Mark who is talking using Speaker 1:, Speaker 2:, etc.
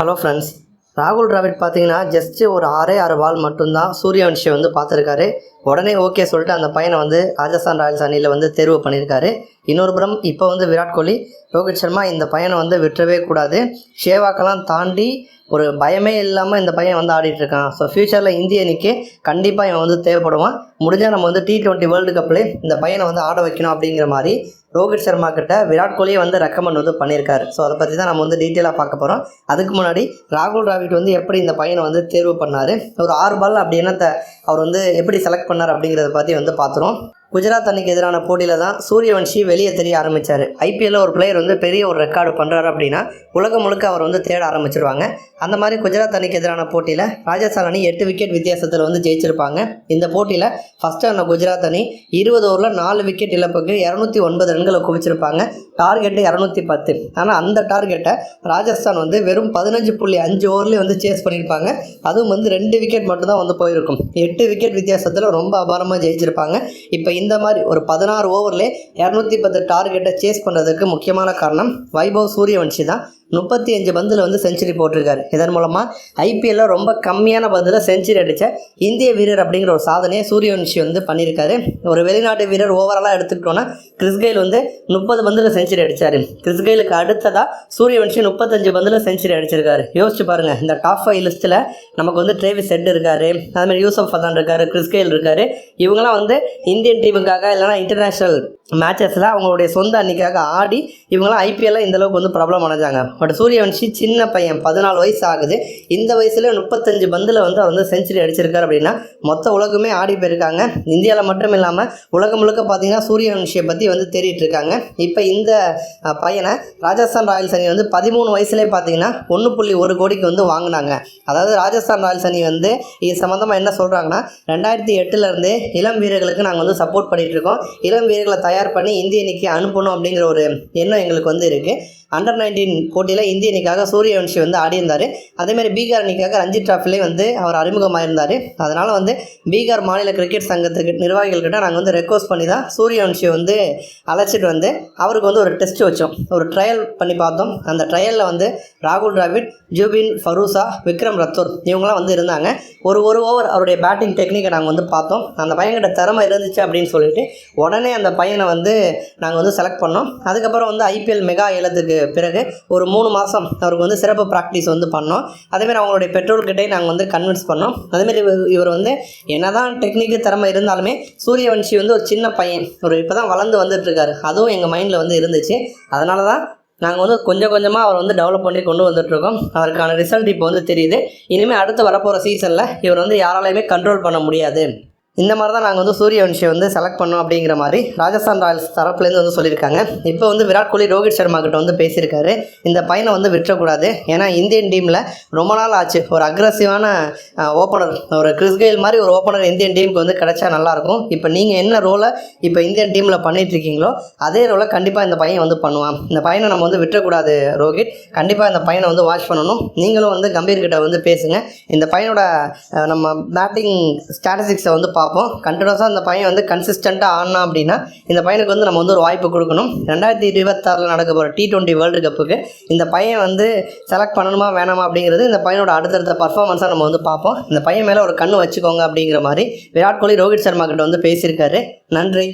Speaker 1: Hello friends ராகுல் டிராவிட் பார்த்தீங்கன்னா just ஒரு ஆறே ஆறு பால் மட்டும்தான் சூரியவன்ஷி வந்து பார்த்துருக்காரு. உடனே ஓகே சொல்லிட்டு அந்த பையனை வந்து ராஜஸ்தான் ராயல்ஸ் அணியில் வந்து தேர்வு பண்ணியிருக்காரு. இன்னொரு புறம் இப்போ வந்து விராட் கோலி ரோஹித் சர்மா இந்த பையனை வந்து விட்டுறவே கூடாது. ஷேவாக்கெல்லாம் தாண்டி ஒரு பயமே இல்லாமல் இந்த பையன் வந்து ஆடிட்டு இருக்கான். ஸோ ஃப்யூச்சரில் இந்திய அணிக்கு கண்டிப்பாக இவன் வந்து தேவைப்படுவான். முடிஞ்சால் நம்ம வந்து டி ட்வெண்ட்டி வேர்ல்டு கப்பில் இந்த பையனை வந்து ஆட வைக்கணும் அப்படிங்கிற மாதிரி ரோஹித் சர்மா கிட்ட விராட் கோலியே வந்து ரெக்கமெண்ட் வந்து பண்ணியிருக்காரு. ஸோ அதை பற்றி தான் நம்ம வந்து டீட்டெயிலாக பார்க்க போகிறோம் அதுக்கு முன்னாடி ராகுல் டிராவிட் வந்து எப்படி இந்த பையனை வந்து தேர்வு பண்ணார்? ஒரு ஆறு பால் அப்படி என்னத்தை அவர் வந்து எப்படி செலக்ட் பண்ணார் அப்படிங்கிறத பற்றி வந்து பார்த்துருவோம். குஜராத் அன்னைக்கு எதிரான போட்டியில் தான் சூரியவன்ஷி வெளியே தெரிய ஆரம்பித்தார் ஐபிஎல்லில் ஒரு பிளேயர் வந்து பெரிய ஒரு ரெக்கார்டு பண்ணுறாரு அப்படின்னா உலகம் முழுக்க அவர் வந்து தேட ஆரம்பிச்சிருவாங்க. அந்த மாதிரி குஜராத் அன்னைக்கு எதிரான போட்டியில் ராஜஸ்தான் அணி எட்டு விக்கெட் வித்தியாசத்தில் வந்து ஜெயிச்சிருப்பாங்க. இந்த போட்டியில் ஃபஸ்ட்டு ஆன குஜராத் அணி இருபது ஓவரில் நாலு விக்கெட் இழப்புக்கு இரநூத்தி ஒன்பது ரன்களை குவிச்சிருப்பாங்க. டார்கெட்டு இரநூத்தி பத்து. ஆனால் அந்த டார்கெட்டை ராஜஸ்தான் வந்து வெறும் பதினஞ்சு புள்ளி அஞ்சு ஓவர்லேயே வந்து சேஸ் பண்ணியிருப்பாங்க அதுவும் வந்து ரெண்டு விக்கெட் மட்டும்தான் வந்து போயிருக்கும். எட்டு விக்கெட் வித்தியாசத்தில் ரொம்ப அபாரமாக ஜெயிச்சிருப்பாங்க. இப்போ இந்த மாதிரி ஒரு பதினாறு ஓவர்லேயே இரநூத்தி பத்து டார்கெட்டை சேஸ் பண்ணுறதுக்கு முக்கியமான காரணம் வைபவ் சூரியவன்ஷி தான். முப்பத்தி அஞ்சு பந்தில் வந்து செஞ்சுரி போட்டிருக்காரு. இதன் மூலமாக ஐபிஎல்ல ரொம்ப கம்மியான பந்தில் செஞ்சுரி அடித்த இந்திய வீரர் அப்படிங்கிற ஒரு சாதனையை சூரியவன்ஷி வந்து பண்ணியிருக்காரு. ஒரு வெளிநாட்டு வீரர் ஓவராலாக எடுத்துக்கிட்டோன்னா கிறிஸ்கெயில் வந்து முப்பது பந்தில் செஞ்சுரி அடித்தார் கிறிஸ்கெயிலுக்கு அடுத்ததாக சூரியவன்ஷி முப்பத்தஞ்சு பந்தில் செஞ்சுரி அடிச்சிருக்காரு. யோசிச்சு பாருங்கள் இந்த டாப் ஃபைவ் லிஸ்ட்டில் நமக்கு வந்து ட்ரேவிஸ் செட் இருக்காரு அதுமாதிரி யூசப் ஃபதான் இருக்காரு கிறிஸ்கெயில் இருக்காரு. இவங்களாம் வந்து இந்தியன் டீமுக்காக இல்லைனா இன்டர்நேஷ்னல் மேட்சஸில் அவங்களுடைய சொந்த அன்னைக்காக ஆடி இவங்களாம் ஐபிஎல்ல இந்த அளவுக்கு வந்து பிரபலம் அடைஞ்சாங்க. பட் சூரியவன்ஷி சின்ன பையன் பதினாலு வயசு ஆகுது. இந்த வயசுல முப்பத்தஞ்சு பந்தில் வந்து அவர் வந்து செஞ்சுரி அடிச்சிருக்காரு அப்படின்னா மொத்த உலகமே ஆடி போயிருக்காங்க. இந்தியாவில் மட்டும் இல்லாமல் உலகம் முழுக்க பார்த்தீங்கன்னா சூரியவன்ஷியை பற்றி வந்து தேடிட்டு இருக்காங்க இப்போ இந்த பையனை ராஜஸ்தான் ராயல்ஸ் அணி வந்து பதிமூணு வயசுலேயே பார்த்தீங்கன்னா ஒன்று புள்ளி ஒரு கோடிக்கு வந்து வாங்கினாங்க. அதாவது ராஜஸ்தான் ராயல்ஸ் அணி வந்து இது சம்மந்தமாக என்ன சொல்கிறாங்கன்னா ரெண்டாயிரத்தி எட்டுலேருந்து இளம் வீரர்களுக்கு நாங்கள் வந்து சப்போர்ட் பண்ணிகிட்டு இருக்கோம் இளம் வீரர்களை தயார் பண்ணி இந்திய அணிக்கு அனுப்பணும் அப்படிங்கிற ஒரு எண்ணம் எங்களுக்கு வந்து இருக்குது அண்டர் நைன்டீன் போட்டியில் இந்திய அணிக்காக சூரியவன்ஷி வந்து ஆடியிருந்தார். அதேமாதிரி பீகார் அணிக்காக ரஞ்சி ட்ராஃபிலே வந்து அவர் அறிமுகமாயிருந்தார். அதனால் வந்து பீகார் மாநில கிரிக்கெட் சங்கத்துக்கு நிர்வாகிகள்கிட்ட நாங்கள் வந்து ரெக்வஸ்ட் பண்ணி தான் சூரியவன்ஷியை வந்து அழைச்சிட்டு வந்து அவருக்கு வந்து ஒரு டெஸ்ட் வச்சோம். ஒரு ட்ரையல் பண்ணி பார்த்தோம். அந்த ட்ரையலில் வந்து ராகுல் டிராவிட் ஜூபின் ஃபரூசா விக்ரம் ரத்தோர் இவங்களாம் வந்து இருந்தாங்க. ஒரு ஒரு ஓவர் அவருடைய பேட்டிங் டெக்னிக்கை நாங்கள் வந்து பார்த்தோம். அந்த பையன்கிட்ட திறமை இருந்துச்சு அப்படின்னு சொல்லிட்டு உடனே அந்த பையனை வந்து நாங்கள் வந்து செலக்ட் பண்ணோம். அதுக்கப்புறம் வந்து ஐபிஎல் மெகா ஏலத்துக்கு பிறகு ஒரு மூணு மாதம் அவருக்கு வந்து சிறப்பு ப்ராக்டிஸ் வந்து பண்ணோம். அதேமாதிரி அவங்களுடைய பெற்றோர்கிட்டே நாங்கள் வந்து கன்வின்ஸ் பண்ணோம். அதேமாரி இவர் இவர் வந்து என்னதான் டெக்னிக்கு திறமை இருந்தாலுமே சூரியவன்ஷி வந்து ஒரு சின்ன பையன். ஒரு இப்போ தான் வளர்ந்து வந்துட்டுருக்காரு. அதுவும் எங்கள் மைண்டில் வந்து இருந்துச்சு. அதனால தான் நாங்கள் வந்து கொஞ்சம் கொஞ்சமாக அவர் வந்து டெவலப் பண்ணி கொண்டு வந்துட்ருக்கோம் அவருக்கான ரிசல்ட் இப்போ வந்து தெரியுது. இனிமேல் அடுத்து வரப்போகிற சீசனில் இவர் வந்து யாராலையுமே கண்ட்ரோல் பண்ண முடியாது. இந்த மாதிரி தான் நாங்கள் வந்து சூரியவன்ஷியை வந்து செலக்ட் பண்ணோம் அப்படிங்கிற மாதிரி ராஜஸ்தான் ராயல்ஸ் தரப்புலேருந்து வந்து சொல்லியிருக்காங்க. இப்போ வந்து விராட் கோலி ரோஹித் சர்மா கிட்ட வந்து பேசியிருக்காரு. இந்த பையனை வந்து விட்டுறக்கூடாது. ஏன்னா இந்தியன் டீமில் ரொம்ப நாள் ஆச்சு. ஒரு அக்ரஸிவான ஓப்பனர் ஒரு கிறிஸ்கெயில் மாதிரி ஒரு ஓப்பனர் இந்தியன் டீமுக்கு வந்து கிடைச்சா நல்லாயிருக்கும். இப்போ நீங்கள் என்ன ரோலை இப்போ இந்தியன் டீமில் பண்ணிகிட்ருக்கீங்களோ அதே ரோலை கண்டிப்பாக இந்த பையன் வந்து பண்ணுவான். இந்த பையனை நம்ம வந்து விட்டுறக்கூடாது ரோஹித். கண்டிப்பாக இந்த பையனை வந்து வாட்ச் பண்ணணும். நீங்களும் வந்து கம்பீர் கிட்ட வந்து பேசுங்க. இந்த பையனோட நம்ம பேட்டிங் ஸ்டாட்டிஸ்டிக்ஸை வந்து பார்ப்போம். கண்டினியூஸாக இந்த பையன் வந்து கன்சிஸ்டண்ட்டாக ஆடினா அப்படின்னா இந்த பையனுக்கு வந்து நம்ம வந்து ஒரு வாய்ப்பு கொடுக்கணும். ரெண்டாயிரத்தி இருபத்தாறில் நடக்க போகிற டி டுவெண்ட்டி வேர்ல்டு கப்புக்கு இந்த பையன் வந்து செலக்ட் பண்ணணுமா வேணாமா அப்படிங்கிறது இந்த பையனோட அடுத்தடுத்த பர்ஃபார்மன்ஸாக நம்ம வந்து பார்ப்போம். இந்த பையன் மேலே ஒரு கண்ணு வச்சுக்கோங்க அப்படிங்கிற மாதிரி விராட் கோலி ரோஹித் சர்மா கிட்ட வந்து பேசியிருக்காரு. நன்றி.